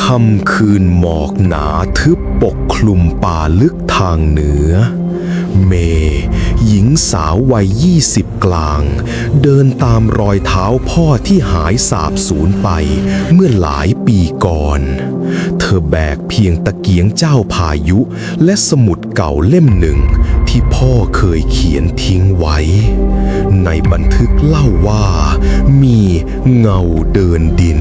ค่ำคืนหมอกหนาทึบปกคลุมป่าลึกทางเหนือ เม หญิงสาววัยยี่สิบกลาง เดินตามรอยเท้าพ่อที่หายสาบสูญไปเมื่อหลายปีก่อน เธอแบกเพียงตะเกียงเจ้าพายุและสมุดเก่าเล่มหนึ่งที่พ่อเคยเขียนทิ้งไว้ ในบันทึกเล่าว่า มีเงาเดินดิน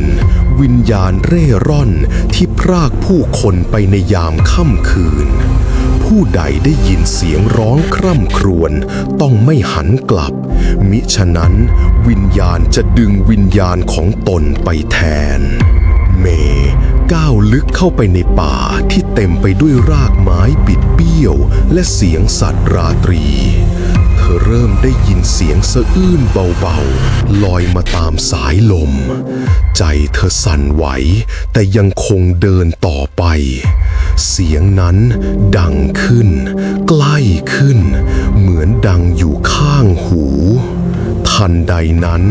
วิญญาณเร่ร่อนที่พรากผู้คนไปในยามค่ำคืน ผู้ใดได้ยินเสียงร้องคร่ำครวญต้องไม่หันกลับ มิฉะนั้นวิญญาณจะดึงวิญญาณของตนไปแทน เมก้าวลึกเข้าไปในป่าที่เต็มไปด้วยรากไม้บิดเบี้ยว และเสียงสัตว์ราตรีเธอเริ่มได้ยินเสียงสะอื้นเบาๆ ลอยมาตามสายลม เธอสั่นไหว แต่ยังคงเดินต่อไป เสียงนั้นดังขึ้น ใกล้ขึ้น เหมือนดังอยู่ข้างหู ทันใดนั้น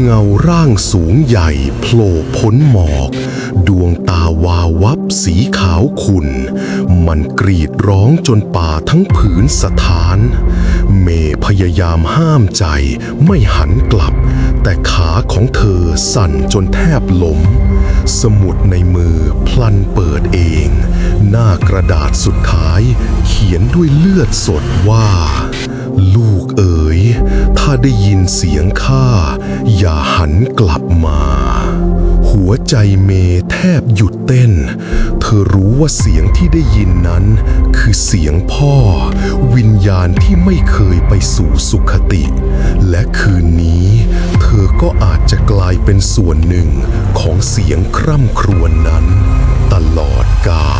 เงาร่างสูงใหญ่โผล่พ้นหมอก ดวงตาวาวับสีขาวขุ่น มันกรีดร้องจนป่าทั้งผืนสถาน เมพยายามห้ามใจไม่หันกลับ องเธอสั่นจนแทบล้ม สมุดในมือพลันเปิดเอง หน้ากระดาษสุดท้าย เขียนด้วยเลือดสดว่า ลูกเอ๋ย ถ้าได้ยินเสียงข้า อย่าหันกลับมา หัวใจเมแทบหยุดเต้น เธอรู้ว่าเสียงที่ได้ยินนั้น คือเสียงพ่อ วิญญาณที่ไม่เคยไปสู่สุขติ เป็นส่วนหนึ่งของเสียงคร่ำครวญนนั้น ตลอดกาล